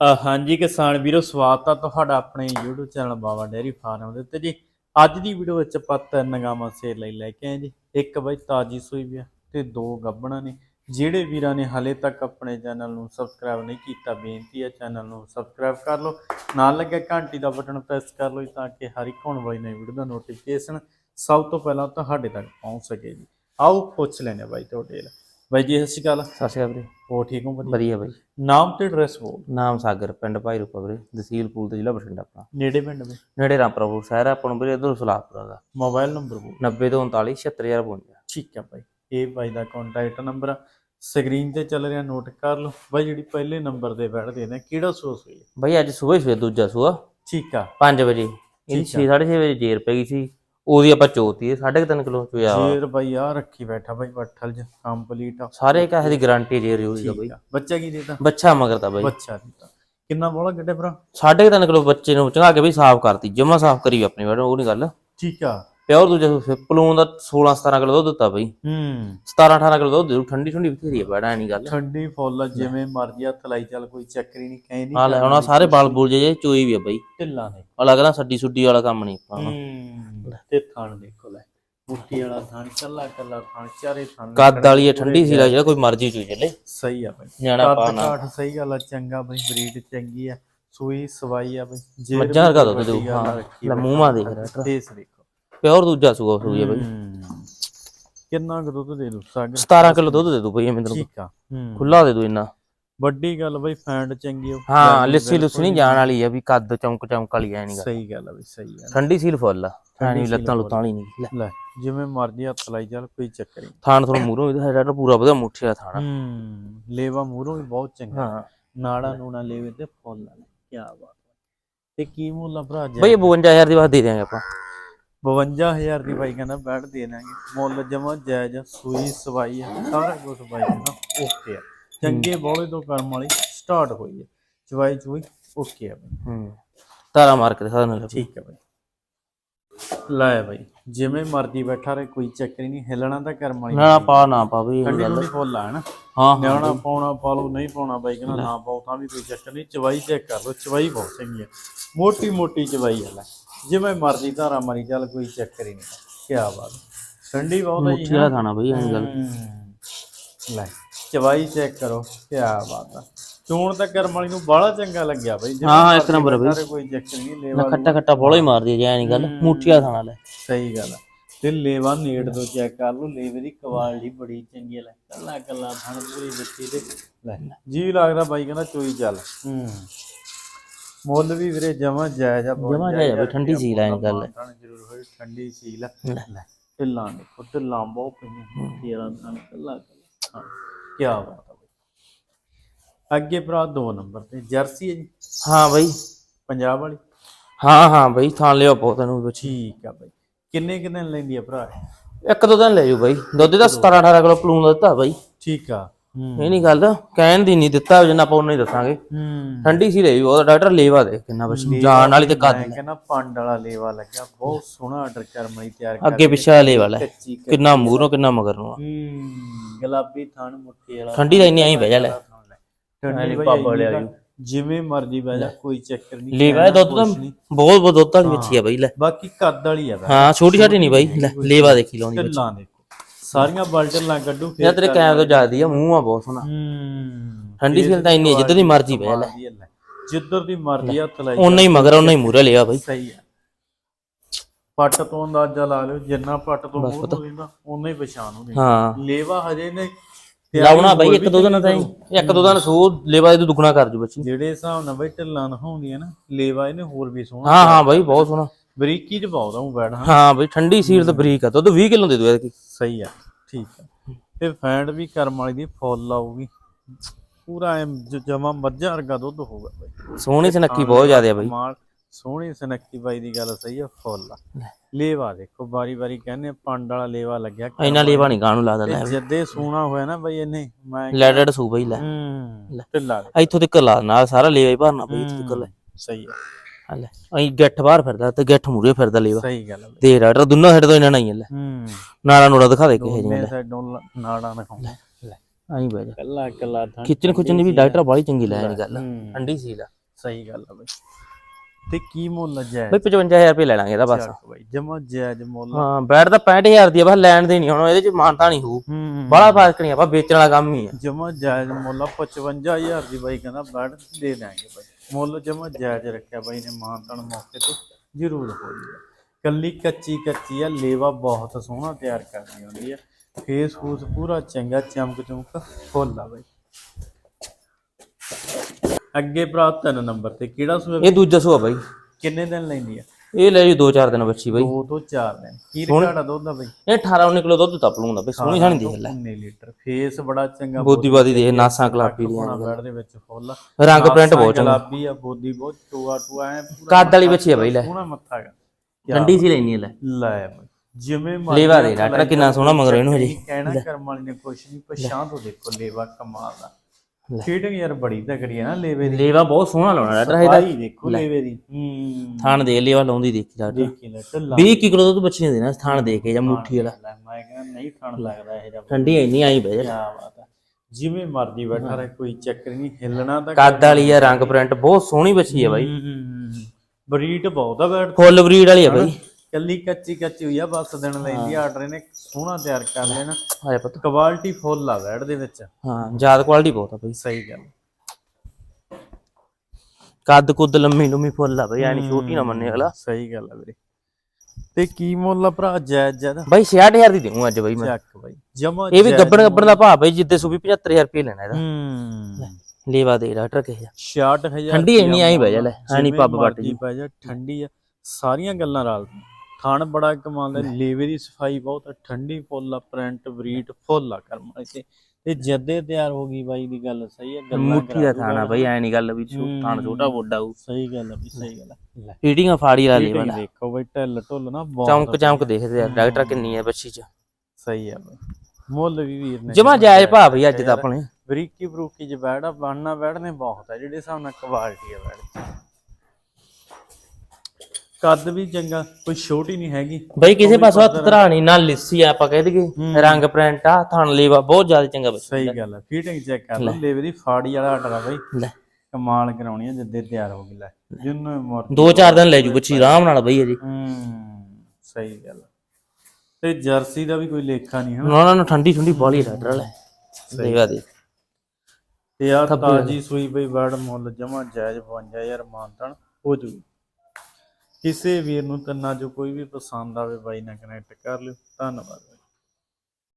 ਹਾਂਜੀ ਕਿਸਾਨ ਵੀਰੋ, ਸਵਾਗਤ ਆ ਤੁਹਾਡਾ ਆਪਣੇ YouTube channel Bawa dairy farm ਦੇ ਉੱਤੇ ਜੀ। ਅੱਜ ਦੀ ਵੀਡੀਓ ਵਿੱਚ ਆਪਾਂ ਤਿੰਨ ਗਾਵਾਂ ਸੇਲ ਲਈ ਲੈ ਕੇ ਆਏ ਜੀ। ਇੱਕ ਬਈ ਤਾਜੀ ਸੂਈ ਵੀ ਆ ਤੇ ਦੋ ਗੱਬਣਾ ਨੇ। ਜਿਹੜੇ ਵੀਰਾਂ ਨੇ ਹਲੇ ਤੱਕ ਆਪਣੇ ਚੈਨਲ ਨੂੰ ਸਬਸਕ੍ਰਾਈਬ ਨਹੀਂ ਕੀਤਾ, ਬੇਨਤੀ ਹੈ ਚੈਨਲ ਨੂੰ ਸਬਸਕ੍ਰਾਈਬ ਕਰ ਲਓ। ਨਾਲ ਲੱਗਿਆ ਘੰਟੀ ਦਾ ਬਟਨ ਪ੍ਰੈਸ ਕਰ ਲਓ ਤਾਂ ਕਿ ਹਰ ਇੱਕ ਆਉਣ ਵਾਲੀ ਨਵੀਂ ਵੀਡੀਓ ਦਾ ਨੋਟੀਫਿਕੇਸ਼ਨ ਸਭ ਤੋਂ ਪਹਿਲਾਂ ਤੁਹਾਡੇ ਤੱਕ ਪਹੁੰਚ ਸਕੇ ਜੀ। ਆਓ ਪੁੱਛ ਲੈਣੇ ਬਾਈ ਤੁਹਾਡੇ ਨਾਲ। ਬਾਈ ਜੀ ਸਤਿ ਸ਼੍ਰੀ ਅਕਾਲ। ਸਤਿ ਸ਼੍ਰੀ ਅਕਾਲ ਵੀਰੇ। ਹੋ ਠੀਕ ਹੋ ਵਧੀਆ? ਵਧੀਆ ਬਾਈ। ਨਾਮ ਤੇ ਐਡਰੈਸ ਬੋਲ। ਨਾਮ ਸਾਗਰ ਪਿੰਡ ਭਾਈ ਰੂਪਾ ਵੀਰੇ ਤਹਿਸੀਲ ਪੂਲ ਤੇ ਜ਼ਿਲ੍ਹਾ ਬਠਿੰਡਾ ਆਪਣਾ। ਨੇੜੇ ਪਿੰਡ ਵਿੱਚ ਨੇੜੇ ਰਾਮਪੁਰ ਸ਼ਹਿਰ ਆ ਆਪਾਂ ਨੂੰ ਵੀਰੇ ਇਧਰ ਸਲਾਹਪੁਰਾ ਦਾ। ਮੋਬਾਈਲ ਨੰਬਰ ਬੋਲ। 90 ਤੋਂ 39 76052 ਠੀਕ ਹੈ ਭਾਈ ਇਹ ਭਾਈ ਦਾ ਕੰਟੈਕਟ ਨੰਬਰ ਆ। ਸਕਰੀਨ ਤੇ ਚੱਲ ਰਿਹਾ ਨੋਟ ਕਰ ਲਓ। ਭਾਈ ਜਿਹੜੀ ਪਹਿਲੇ ਨੰਬਰ ਤੇ ਬੈਠਦੇ ਨੇ ਕਿਹੜਾ ਸੋਸ ਹੋਈ ਬਾਈ ਅੱਜ ਸਵੇਰ ਸਵੇਰ ਦੂਜਾ ਸੂਆ। ਠੀਕ ਆ। 5 ਵਜੇ। ਇਹਦੀ ਠੀਕ 6 6:30 ਵਜੇ ਜੇਰ ਪੈ ਗਈ ਸੀ। ਉਹਦੀ ਆਪਾਂ ਚੋਤੀ ਹੈ 3.5 ਕਿਲੋ ਚੋਇਆ ਵਾ। ਜੇਰ ਭਾਈ ਆ ਰੱਖੀ ਬੈਠਾ ਭਾਈ ਬੱਠਲ ਚ ਕੰਪਲੀਟ ਆ। ਸਾਰੇ ਕਾਹੇ ਦੀ ਗਾਰੰਟੀ ਜੇਰ ਯੂਜ਼ ਦਾ ਬਾਈ ਠੀਕ ਆ। ਬੱਚਾ ਕੀ ਦੇਤਾ? ਬੱਚਾ ਮਗਰ ਤਾਂ ਬਾਈ। ਬੱਚਾ ਦਿੱਤਾ। ਕਿੰਨਾ ਬੋਲਾ ਗੱਡੇ ਭਰਾ? 3.5 ਕਿਲੋ ਬੱਚੇ ਨੂੰ ਚੰਗਾ ਕੇ ਬਈ ਸਾਫ਼ ਕਰਤੀ ਜਮਾ ਸਾਫ਼ ਕਰੀ ਵੀ ਆਪਣੀ ਮੈਡਮ ਉਹ ਨਹੀਂ ਗੱਲ। ਠੀਕ ਆ। ਪਿਓਰ ਦੂਜਾ ਪਲੂਨ ਦਾ 16 17 ਕਿਲੋ ਦੁੱਧ ਦਿੱਤਾ ਬਈ। ਹੂੰ। 17 18 ਕਿਲੋ ਦੁੱਧ ਦੇਊ, ਠੰਡੀ ਠੰਡੀ ਬਥੇਰੀ ਹੈ ਬੜਾ ਨਹੀਂ ਗੱਲ। ਠੰਡੀ ਫੁੱਲ ਆ, ਜਿਵੇਂ ਮਰਜ਼ੀ ਹੱਥ ਲਾਈ ਚੱਲ ਕੋਈ ਚੱਕਰ ਹੀ ਨਹੀਂ ਕਹੇ ਨਹੀਂ ਆ ਲੈ ਹੁਣ ਆਹ ਸਾਰੇ ਬਲ ਬੁਲ ਜੇ ਜੇ ਚੋਈ ਵੀ ਆ ਬਾਈ। ਢਿੱਲਾ ਨੇ ਅਲੱਗ ਨਾ ਸੱਡੀ ਸੁੱਡੀ ਵਾਲਾ ਕੰਮ ਨਹੀਂ ਆਪਾਂ ਨੂੰ। ਹੂੰ ਤੇ ਥਣ ਦੇਖੋ ਲੈ। ਮੁੱਠੀ ਵਾਲਾ ਥਣ ਕੱਲਾ ਕੱਲਾ ਥਣ ਚਾਰੇ ਥਣ ਕੱਦ ਵਾਲੀ ਇਹ ਠੰਡੀ ਸੀ ਲਾ ਜਿਹੜਾ ਕੋਈ ਮਰਜ਼ੀ ਚੋਈ ਚੱਲੇ। ਸਹੀ ਆ ਭਾਈ ਨਿਆਣਾ ਕੱਦ ਪਾਣਾ। ਕਾਠ ਸਹੀ ਗੱਲ ਆ ਚੰਗਾ ਬਈ ਬਰੀਡ ਚੰਗੀ ਆ। ਸੂਈ ਸਵਾਈ ਆ ਬਈ। ਜੇ ਮੱਝਾਂ ਵਰਗਾ ਦੁੱਧ ਦੇਊ, ਹਾਂ। ਲੈ ਮੂੰਹ ਦੇਖ ਰਿਹਾ। ਫੇਸ ਦੇਖੋ। ਪਿਓਰ ਦੂਜਾ ਸੂਆ ਸੂਈ ਆ ਬਾਈ। ਹੂੰ। ਕਿੰਨਾ ਕੁ ਦੁੱਧ ਦੇ ਦੂ ਸਾਗਰ 17 ਕਿਲੋ ਦੁੱਧ ਦੇ ਦੂ ਬਈ ਤੈਨੂੰ ਠੀਕ ਆ। ਹੂੰ। ਖੁੱਲਾ ਦੇ ਦੂ ਇੰਨਾ। ਵੱਡੀ ਗੱਲ ਬਈ ਫੈਂਡ ਚੰਗੀ ਆ ਹਾਂ ਗਰਮੀ ਲੱਸੀ ਲੁੱਸੀ ਨਹੀਂ ਜਾਣ ਵਾਲੀ ਆ ਵੀ ਕੱਦ ਚੌਂਕ ਚੌਂਕ ਵਾਲੀ ਐ ਨਹੀਂ ਗੱਲ ਸਹੀ ਗੱਲ ਆ ਬਈ ਸਹੀ ਆ। ਠੰਡੀ ਸੀਲ ਫੁੱਲ ਆ ਸੀਲ ਲੱਤਾਂ। ਲੁੱਤਾਂ ਵਾਲੀ ਨਹੀਂ। ਲੈ। ਜਿਵੇਂ ਮਰਜ਼ੀ ਹੱਥ ਲਾਈ ਚੱਲ ਕੋਈ ਚੱਕਰ ਨਹੀਂ। ਥਾਣ ਤੁਹਾਨੂੰ ਮੂਰੋਂ ਇਹਦਾ ਹੈਡਾ ਪੂਰਾ ਵਧੀਆ ਮੁੱਠੀ ਥਾਣਾ ਹੂੰ ਲੇਵਾ ਮੂਹਰੋਂ ਵੀ ਬਹੁਤ ਚੰਗਾ। ਹਾਂ। ਨਾੜਾ ਨੂਣਾ ਲੇਵੇ ਤੇ ਫੁੱਲ ਵਾਲੇ ਕੀ ਬਾਤ ਆ। ਤੇ ਕੀ ਮੁੱਲ ਆ ਭਰਾ ਜੀ ਬਈ ਇਹ 52000 ਦੀ ਬਾਤ ਦੇ ਦਿਆਂਗੇ ਆਪਾਂ। 52000 ਦੀ ਬਾਈ ਕਹਿੰਦਾ ਬੈਠ ਦੇ ਦਾਂਗੇ ਮੁੱਲ ਜਮਾ ਜਾਇਜ਼ ਆ, ਸੂਈ ਸਵਾਈ ਆ ਸਾਰਾ ਕੁਝ ਬਾਈ ਕਹਿੰਦਾ ਓਕੇ ਆ। ਚੰਗੇ ਬੋਲੇ ਤੋਂ ਕਰਮ ਵਾਲੀ ਸਟਾਰਟ ਹੋਈ ਹੈ। ਚਵਾਈ ਚੁਈ ਓਕੇ ਆ ਬਾਈ। ਹੂੰ। ਤਾਰਾ ਮਾਰ ਕੇ ਦਿਖਾ ਦੇਣਾ ਠੀਕ ਹੈ ਬਾਈ। ਲੈ ਬਾਈ ਜਿਵੇਂ ਮਰਜ਼ੀ ਬੈਠਾ ਰਹੇ ਕੋਈ ਚੱਕਰ ਨਹੀਂ। ਹਿਲਣਾ ਤਾਂ ਕਰਮ ਵਾਲੀ ਨਾ ਪਾ ਨਾ ਪਾ ਬਈ ਇਹ ਗੱਲ ਫੁੱਲ ਆ ਹਨਾ ਹਾਂ ਨਿਆਣਾ ਪਾਉਣਾ ਪਾ ਲਓ ਨਹੀਂ ਪਾਉਣਾ ਬਾਈ ਕਹਿੰਦਾ ਨਾ ਪਾਓ ਤਾਂ ਵੀ ਕੋਈ ਚੱਕਰ ਨਹੀਂ। ਚਵਾਈ ਚੈੱਕ ਕਰ ਲਓ ਚਵਾਈ ਬਹੁਤ ਚੰਗੀ ਹੈ। ਮੋਟੀ ਮੋਟੀ ਚਵਾਈ ਹੈ ਲੈ। ਜਿਵੇਂ ਮਰਜ਼ੀ ਧਾਰਾ ਮਾਰੀ ਚੱਲ ਕੋਈ ਚੱਕਰ ਹੀ ਨਹੀਂ। ਕੀ ਬਾਤ। ਠੰਡੀ ਬਹੁਤ ਹੈ ਜੀ ਵਾਲਾ ਥਾਣਾ ਬਈ ਐਂ ਗੱਲ। ਲੈ। ਚਵਾਈ ਚੈੱਕ ਕਰੋ ਕੀ ਬਾਤ ਆ। ਚੋਣ ਤਾਂ ਕਰਮ ਵਾਲੀ ਨੂੰ ਬਾਹਲਾ ਚੰਗਾ ਲੱਗਿਆ ਬਾਈ ਜਿਵੇਂ ਹਾਂ, ਇੱਕ ਨੰਬਰ ਆ ਬਈ। ਸਾਰੇ ਕੋਈ ਚੱਕਰ ਨਹੀਂ ਨਾ ਲੇਵਾ ਖੱਟਾ ਖੱਟਾ ਬੋਲਾ ਹੀ ਮਾਰਦੀ ਜੇ ਨਹੀਂ ਗੱਲ ਮੁੱਠੀ ਵਾਲਾ ਥਾਣਾ ਲੈ। ਸਹੀ ਗੱਲ ਆ। ਤੇ ਲੇਵਾ ਨੇੜ ਤੋਂ ਚੈੱਕ ਕਰ ਲਓ ਲੇਵੇ ਦੀ ਕੁਆਲਿਟੀ ਬੜੀ ਚੰਗੀ ਹੈ ਲੈ ਕੱਲਾ ਕੱਲਾ ਥਣ ਪੂਰੀ ਬੱਚੀ ਤੇ ਲੈ ਜੀ ਲੱਗਦਾ ਬਾਈ ਕਹਿੰਦਾ ਚੋਈ ਚੱਲ। ਹੂੰ। ਮੁੱਲ ਵੀ ਵੀਰੇ ਜਮਾ ਜਾਇਜ਼ ਆ ਬਹੁਤ ਜਮਾਂ ਜਾਇਜ਼ ਆ ਬਈ, ਠੰਡੀ ਸੀਲ ਆ ਇਹ ਗੱਲ। ਹੈ। ਜ਼ਰੂਰ ਹੋਈ ਠੰਡੀ ਸੀਲ ਆ। ਲੈ। ਢਿੱਲਾਂ ਦੇਖੋ ਢਿੱਲਾਂ ਬਹੁਤ ਪਈਆਂ ਤੇਰਾ ਥਣ ਕੱਲਾ ਕੱਲਾ ਕੀ ਬਾਤ ਆ ਬਈ। ਅੱਗੇ ਭਰਾ ਦੋ ਨੰਬਰ ਤੇ ਜਰਸੀ ਹੈ ਜੀ? ਹਾਂ ਬਈ। ਪੰਜਾਬ ਵਾਲੀ? ਹਾਂ ਹਾਂ ਬਈ ਥਾਣ ਲਿਓ ਬਹੁਤ ਤੈਨੂੰ ਬੱਚੀ ਠੀਕ ਆ ਬਾਈ। ਕਿੰਨੇ ਕਿੰਨੇ ਲੈਂਦੀ ਆ ਭਰਾ ਇੱਕ ਦੋ ਦਿਨ ਲੈ ਜਾਓ ਬਾਈ। ਦੁੱਧ ਦਾ 17 18 ਕਿਲੋ ਪਲੂਨ ਦਿੱਤਾ ਬਾਈ। ਠੀਕ ਆ ਇਹ ਨਹੀਂ ਗੱਲ ਕਹਿਣ ਦੀ ਨਹੀਂ ਦਿੱਤਾ ਜਿੰਨਾ ਆਪਾਂ ਉਹਨਾਂ ਹੀ ਦੱਸਾਂਗੇ। ਹੂੰ। ਠੰਡੀ ਸੀ ਰਹੀ ਉਹਦਾ ਡਾਕਟਰ ਲੇਵਾ ਦੇ ਕਿੰਨਾ ਬਸ ਜਾਣ ਵਾਲੀ ਤੇ ਕੱਦ ਕਹਿੰਦਾ ਪੰਡ ਵਾਲਾ ਲੇਵਾ ਲੱਗਿਆ ਬਹੁਤ ਸੋਹਣਾ ਆਰਡਰ ਕਰ ਮੈਂ ਤਿਆਰ ਕਰ ਅੱਗੇ ਪਿੱਛੇ ਲੇਵਾ ਲੈ। ਕਿੰਨਾ ਮੂਹਰੋਂ ਕਿੰਨਾ ਮਗਰ ਨੂੰ ਆ। ਗੁਲਾਬੀ ਥਣ ਮੁੱਠੀ ਵਾਲਾ ਠੰਡੀ ਤਾਂ ਇੰਨੀ ਆਈ ਬਹਿ ਜਾ ਲੈ। ਠੰਡੀ ਬਈ ਪਾਪਾ ਲਿਆ ਜਿਵੇਂ ਮਰਜ਼ੀ ਬਹਿ ਜਾ ਕੋਈ ਚੱਕਰ ਨਹੀਂ ਲੇਵਾ ਦੁੱਧ ਤਾਂ ਬਹੁਤ ਬਹੁਤ ਦੁੱਧ ਵਾਲੀ ਬੱਚੀ ਆ ਬਾਈ ਲੈ। ਬਾਕੀ ਕੱਦ ਵਾਲੀ ਆ ਹਾਂ ਛੋਟੀ ਛਾਟੀ ਨਹੀਂ ਬਾਈ ਲੈ ਲੇਵਾ ਦੇਖੀ ਲਾਉਂਦੀ ਢਿੱਲਾਂ ਦੇਖੋ। ਸਾਰੀਆਂ ਬਲਟਲਾਂ ਕੱਢੂ ਯਾਰ ਤੇਰੇ ਕੈਮ ਤੋਂ ਜ਼ਿਆਦੀ ਆ ਮੂੰਹ ਆ ਬਹੁਤ ਸੋਹਣਾ। ਹੂੰ। ਠੰਡੀ ਸੀ ਤਾਂ ਇੰਨੀ ਆ, ਜਿੱਧਰ ਦੀ ਮਰਜ਼ੀ ਬਹਿ ਲੈ। ਲੈ। ਜਿੱਧਰ ਦੀ ਮਰਜ਼ੀ ਹੱਥ ਲਾਈ ਉਹਨਾਂ ਹੀ ਮਗਰ ਉਹਨਾਂ ਹੀ ਮੂਹਰੇ ਲਿਆ ਬਾਈ। ਸਹੀ ਹੈ ਪੱਟ ਤੋਂ ਅੰਦਾਜ਼ਾ ਲਾ ਲਿਓ ਜਿੰਨਾ ਪੱਟ ਤੋਂ ਮੂੰਹ ਨੂੰ ਲੈਂਦਾ ਉਨਾ ਹੀ ਪਛਾਣ ਹੋਣੀ ਹਾਂ। ਲੇਵਾ ਹਜੇ ਨੇ ਲਾਉਣਾ ਬਾਈ ਇੱਕ ਦੋ ਦਿਨ ਤਾਂ ਹੀ ਇੱਕ ਦੋ ਦਿਨ ਸੋ ਲੇਵਾ ਇਹ ਦੁੱਗਣਾ ਕਰ ਜੂ ਬੱਚੀ। ਜਿਹੜੇ ਹਿਸਾਬ ਨਾਲ ਬਈ ਢਿੱਲਾਂ ਨਹਾਉਂਦੀਆਂ ਨਾ ਲੇਵਾ ਇਹਨੇ ਹੋਰ ਵੀ ਸੋਹਣਾ ਹਾਂ ਹਾਂ ਬਾਈ ਬਹੁਤ ਸੋਹਣਾ। ਬਰੀਕੀ ਚ ਪਾਉਂਦਾ ਹੂੰ ਬੈਠ। ਹਾਂ ਹਾਂ ਬਾਈ ਠੰਡੀ ਸੀਲ ਤੇ ਬਰੀਕ ਆ ਦੁੱਧ 20 ਕਿਲੋ ਦੇ ਦੋ ਇਹਦੀ ਸਹੀ ਆ ਠੀਕ ਆ। ਤੇ ਫੈਂਡ ਵੀ ਕਰਮ ਵਾਲੀ ਦੀ ਫੁੱਲ ਆਊਗੀ। ਪੂਰਾ ਜਮਾ ਮੱਝਾਂ ਵਰਗਾ ਦੁੱਧ ਹੋਊਗਾ ਬਾਈ। ਸੋਹਣੀ ਸਨੱਕੀ ਬਹੁਤ ਜ਼ਿਆਦਾ ਆ ਬਾਈ। ਮਾਲ ਸੋਹਣੀ ਸਨੱਕੀ ਬਾਈ ਦੀ ਗੱਲ ਸਹੀ ਆ ਫੁੱਲ ਆ। ਲੇਵਾ ਦੇਖੋ ਬਾਰੀ ਬਾਰੀ ਕਹਿੰਦੇ ਪੰਡ ਵਾਲਾ ਲੇਵਾ ਲੱਗਿਆ ਇੰਨਾ ਲੇਵਾ ਨਹੀਂ ਗਾਣ ਨੂੰ ਲੱਗਦਾ ਲੈ। ਜਦੇ ਸੋਹਣਾ ਹੋਇਆ ਨਾ ਬਾਈ ਇਹਨੇ ਮੈਂ ਲੈਡਡ ਸੂ ਬਾਈ ਲੈ। ਢਿੱਲਾ ਇੱਥੋਂ ਤੱਕ ਲਾ ਨਾਲ ਸਾਰਾ ਲੇਵਾ ਹੀ ਭਰਨਾ ਬਾਈ ਇੱਥੋਂ ਤੱਕ ਲੈ। ਸਹੀ ਆ। ਆ ਲੈ ਅਈ ਗੱਠ ਬਾਹਰ ਫਿਰਦਾ ਤੇ ਗੱਠ ਮੂਰੇ ਫਿਰਦਾ ਲੇਵਾ। ਸਹੀ ਗੱਲ ਬਾਈ। ਤੇ ਰਾਡਰ ਦੋਨੋਂ ਸਾਈਡ ਤੋਂ ਇਹਨਾਂ ਨਹੀਂ ਲੈ। ਹੂੰ। ਨਾਲਾ ਨੂੜਾ ਦਿਖਾ ਦੇ ਦੋਨੇ ਜਿਹਾ ਸਾਈਡੋਂ ਨਾੜਾਂ ਦਿਖਾਉਂਦਾ ਲੈ ਆਈ ਜਾ। ਕੱਲਾ ਕੱਲਾ ਖੁੱਚਣ ਦੀ ਵੀ ਡਾਕਟਰ ਬਾਲੀ ਚੰਗੀ ਲੈ ਨਹੀਂ ਗੱਲ ਹੂੰ, ਠੰਡੀ ਸੀ ਲਾ ਸਹੀ ਗੱਲ ਆ ਬਈ। ਤੇ ਕੀ ਮੁੱਲ ਜਾਇਜ਼? ਬਈ 55000 ਰੁਪਏ ਲੈ ਲਾਂਗੇ ਇਹਦਾ ਬਸ। ਚੱਕ ਬਈ ਜਮਾ ਜਾਇਜ਼ ਮੁੱਲ ਹਾਂ ਬੈਟ ਤਾਂ 65000 ਦੀ ਆ ਬਸ ਲੈਣ ਦੇ ਨਹੀਂ ਹੁਣ ਇਹਦੇ ਚ ਮਾਨਤਾ ਨਹੀਂ ਹੋਊ। ਹੂੰ ਬੜਾ ਫ਼ਰਕ ਨਹੀਂ ਆਪਾਂ ਵੇਚਣ ਵਾਲਾ ਕੰਮ ਹੀ ਆ। ਜਮਾ ਜਾਇਜ਼ ਮੁੱਲ ਆ, 55000 ਦੀ ਬਾਈ ਕਹਿੰਦਾ ਬੈਡ ਦੇ ਦਾਂਗੇ ਬਾਈ। ਮੁੱਲ ਜਮਾ ਜਾਇਜ਼ ਰੱਖਿਆ ਬਾਈ ਨੇ ਮਾਨਤਨ ਮੌਕੇ ਤੇ ਜ਼ਰੂਰ ਹੋ ਜੂਗਾ ਕੱਲੀ ਕੱਚੀ ਕੱਚੀ ਆ ਲੇਵਾ ਬਹੁਤ ਸੋਹਣਾ ਤਿਆਰ ਕਰਨੀ ਹੁੰਦੀ ਆ। ਫੇਸ ਫੂਸ ਪੂਰਾ ਚੰਗਾ ਚਮਕ ਚਮਕ ਫੁੱਲ ਆ ਬਾਈ। ਅੱਗੇ ਭਰਾ ਤਿੰਨ ਨੰਬਰ ਤੇ ਕਿਹੜਾ ਸੂਆ ਇਹ ਦੂਜਾ ਸੂਆ ਬਾਈ। ਕਿੰਨੇ ਦਿਨ ਲੈਂਦੀ ਆ? ਇਹ ਲੈ ਜੀ 2-4 ਦਿਨ ਬੱਚੀ ਬਾਈ। ਦੋ ਤੋਂ ਚਾਰ ਦਿਨ। ਕੀ ਰਿਕਾਰਡ ਦੁੱਧ ਦਾ ਬਾਈ? ਇਹ 18-19 ਕਿਲੋ ਦੁੱਧ ਤੱਪ ਲੂੰਗਾ ਬਈ ਸੋਹਣੀ ਸਾਣੀ ਦੇਖ ਲੈ। 19 ਲੀਟਰ। ਫੇਸ ਬੜਾ ਚੰਗਾ ਬੋਦੀ ਬਾਦੀ ਦੇਖ ਨਾਸਾਂ ਗੁਲਾਬੀ ਦੀਆਂ ਬੈਡ ਦੇ ਵਿੱਚ ਫੁੱਲ। ਰੰਗ ਪ੍ਰਿੰਟ ਬਹੁਤ ਚੰਗਾ। ਗੁਲਾਬੀ ਆ ਬੋਦੀ ਬਹੁਤ ਟੂਆ ਟੂਆ ਐ ਕੱਦ ਵਾਲੀ ਬੱਚੀ ਆ ਬਾਈ ਲੈ। ਸੋਹਣਾ ਮੱਥਾ ਹੈਗਾ। ਠੰਡੀ ਸੀ ਲੈਣੀ ਲੈ। ਲੈ ਜਿਵੇਂ ਮਰਜ਼ੀ ਲੇਵਾ ਦੇ ਡਾਕਟਰ ਕਿੰਨਾ ਸੋਹਣਾ ਮਗਰ ਇਹਨੂੰ ਹਜੇ। ਕਹਿਣਾ ਕਰਮ ਵਾਲੀ ਨੇ ਕੁਛ ਨਹੀਂ ਪਛਾਣ ਤੋਂ ਦੇਖੋ ਲੇਵਾ ਕਮਾਲ ਦਾ। ਲੈ। ਫੀਡਿੰਗ ਯਾਰ ਬੜੀ ਤਕੜੀ ਹੈ ਨਾ ਲੇਵੇ ਦੀ। ਲੇਵਾ ਬਹੁਤ ਸੋਹਣਾ ਲਾਉਣਾ ਡਾਕਟਰ ਇਹਦਾ। ਭਾਈ ਦੇਖੋ ਲੇਵੇ ਦੀ। ਹੂੰ। ਥਾਣ ਦੇ ਲੇਵਾ ਲਾਉਂਦੀ ਦੇਖੀ ਡਾਕਟਰ ਦੇਖੀ ਲੈ ਢੱਲਾ। 20 ਕਿਲੋ ਦੁੱਧ ਬੱਚੀ ਨੇ ਦੇਣਾ ਥਾਣ ਦੇ ਕੇ ਜਾਂ ਮੁੱਠੀ ਵਾਲਾ। ਮੈਂ ਕਹਿੰਦਾ ਨਹੀਂ ਖਾਣ ਲੱਗਦਾ ਇਹ ਜਿਹਾ। ਠੰਡੀ ਇੰਨੀ ਆਈ ਬਹਿ ਜਾ ਬਾਤ ਹੈ ਜਿਵੇਂ ਮਰਜ਼ੀ ਬੈਠਾ ਰਹੇ ਕੋਈ ਚੱਕਰ ਨਹੀਂ ਹਿੱਲਣਾ ਤਾਂ ਕੱਦ ਵਾਲੀ ਆ ਰੰਗ ਪ੍ਰਿੰਟ ਬਹੁਤ ਸੋਹਣੀ ਬੱਚੀ ਆ ਬਾਈ। ਬਰੀਡ ਬਹੁਤ ਆ ਬੈਠ। ਫੁੱਲ ਬਰੀਡ ਵਾਲੀ ਆ ਬਾਈ। ਕੱਲੀ ਕੱਚੀ ਕੱਚੀ ਹੋਈ ਆ ਬਸ ਦਿਨ ਲੈਂਦੀ ਆਰਡਰ ਇਹਨੇ ਸੋਹਣਾ ਤਿਆਰ ਕਰ ਲੈਣਾ। ਆਇਆ ਪਤਾ। ਕੁਆਲਿਟੀ ਫੁੱਲ ਆ ਬੈਡ ਦੇ ਵਿੱਚ। ਹਾਂ ਜ਼ਿਆਦਾ ਕੁਆਲਿਟੀ ਬਹੁਤ ਆ ਬਾਈ। ਸਹੀ ਗੱਲ। ਕੱਦ ਕੁੱਦ ਲੰਮੀ ਲੰਮੀ ਫੁੱਲ ਆ ਬਾਈ ਐਨੀ ਛੋਟੀ ਨਾ ਮੰਨੇ ਅਗਲਾ। ਸਹੀ ਗੱਲ ਆ ਵੀਰੇ। ਤੇ ਕੀ ਮੁੱਲ ਆ ਭਰਾ ਜਾਇਜ਼ ਜਦ ਬਾਈ 66000 ਦੀ ਦੇਵਾਂ ਅੱਜ ਬਾਈ ਮੈਂ। ਚੱਕ ਬਾਈ। ਜਮਾ ਇਹ ਵੀ ਗੱਬੜ ਗੱਬੜ ਦਾ ਭਾਅ ਬਾਈ ਜਿੱਦੇ ਸੂਬੀ 75000 ਰੁਪਏ ਲੈਣਾ ਇਹਦਾ। ਹੂੰ। ਲੇਵਾ ਦੇ ਡਾਕਟਰ ਕਿਹਾ 66000 ਠੰਡੀ ਇੰਨੀ ਆਈ ਬਹਿ ਜਾ ਲੈ, ਪੱਬ ਵੱਟ ਜੀ। ਪੈ ਜਾ ਠੰਡੀ ਆ। ਸਾਰੀਆਂ ਗੱਲਾਂ ਰਲ ਥਣ ਬੜਾ ਕਮਾਲ ਦਾ ਲੇਵੇ ਦੀ ਸਫ਼ਾਈ ਬਹੁਤ ਆ, ਠੰਡੀ ਫੁੱਲ ਆ ਪ੍ਰਿੰਟ ਬਰੀਟ ਫੁੱਲ ਆ ਕਰਮ ਵਾਲੀ ਤੇ ਜੱਦੇ ਤਿਆਰ ਹੋ ਗਈ ਬਾਈ ਦੀ ਗੱਲ ਸਹੀ ਆ ਗੱਲਾਂ ਮੁੱਠੀ ਦਾ ਥਾਣਾ ਬਾਈ ਐ ਨਹੀਂ ਗੱਲ ਵੀ ਥਾਣ ਛੋਟਾ ਵੱਡਾ ਹੋਊ। ਸਹੀ ਗੱਲ ਆ ਵੀ ਸਹੀ ਗੱਲ ਆ ਲੈ ਫੀਡਿੰਗ ਫਾੜੀ ਵਾਲਾ ਲੇਵਾ ਦੇਖੋ ਬਾਈ ਢਿੱਲ ਢੁੱਲ ਨਾ ਬਹੁਤ ਚਮਕ ਚਮਕ ਦੇਖਦੇ ਆ ਡਾਕਟਰ ਕਿੰਨੀ ਹੈ ਬੱਚੀ ਚ। ਸਹੀ ਆ ਬਾਈ ਮੁੱਲ ਵੀ ਵੀਰ ਨੇ ਜਮਾ ਜਾਇਜ਼ ਭਾਅ ਬਈ ਅੱਜ ਤਾਂ ਆਪਣੇ। ਬਰੀਕੀ ਬਰੂਕੀ ਚ ਬੈੜਾ ਬਣਨਾ ਬੈੜਨੇ ਬਹੁਤ ਆ ਜਿਹੜੇ ਹਿਸਾਬ ਨਾਲ ਕੁਆਲਿਟੀ ਆ ਬੈੜ ਕੱਦ ਵੀ ਚੰਗਾ ਕੋਈ ਛੋਟੀ ਨਹੀਂ ਹੈਗੀ। ਬਈ ਕਿਸੇ ਪਾਸੋਂ ਹੱਥ ਧਰਾਣੀ ਨਾ ਲਿੱਸੀ ਆ ਆਪਾਂ ਕਹਿ ਦਈਏ ਰੰਗ ਪ੍ਰਿੰਟ ਆ ਥਣ ਲੇਵਾ ਬਹੁਤ ਜ਼ਿਆਦਾ ਚੰਗਾ ਬੱਚਾ ਸਹੀ ਗੱਲ ਆ ਫੀਟਿੰਗ ਚੈੱਕ ਕਰ ਲਓ ਲੇਵੇ ਦੀ ਫਾੜੀ ਵਾਲਾ ਆਰਡਰ ਆ ਬਈ। ਲੈ। ਕਮਾਲ ਕਰਾਉਣੀ ਆ ਜਿੱਦੇ ਤਿਆਰ ਹੋ ਗਈ ਲੈ। ਜਿੰਨੂੰ ਮਰ ਦੋ ਚਾਰ ਦਿਨ ਲੈ ਜੂ ਬੱਚੀ ਆਰਾਮ ਨਾਲ ਬਈ ਅਜੀ। ਹੂੰ ਸਹੀ ਗੱਲ। ਤੇ ਜਰਸੀ ਦਾ ਵੀ ਕੋਈ ਲੇਖਾ ਨਹੀਂ ਹਨਾ? ਉਹਨਾਂ ਨੂੰ ਠੰਡੀ ਠੰਡੀ ਬਾਲੀ ਡਾਕਟਰ ਵਾਲਾ। ਲੇਵਾ ਦੇ। ਤੇ ਆ। ਤਾਜੀ ਸੂਈ ਬਈ ਬੜ ਮੁੱਲ ਜਮਾ ਜਾਇਜ਼ 52000 ਮਾਨਤਨ ਹੋ ਜੂ ਕਿਸੇ ਵੀਰ ਨੂੰ ਤੰਨਾ ਜੋ ਕੋਈ ਵੀ ਪਸੰਦ ਆਵੇ ਬਾਈ ਨਾਲ ਕਨੈਕਟ ਕਰ ਲਿਓ। ਧੰਨਵਾਦ।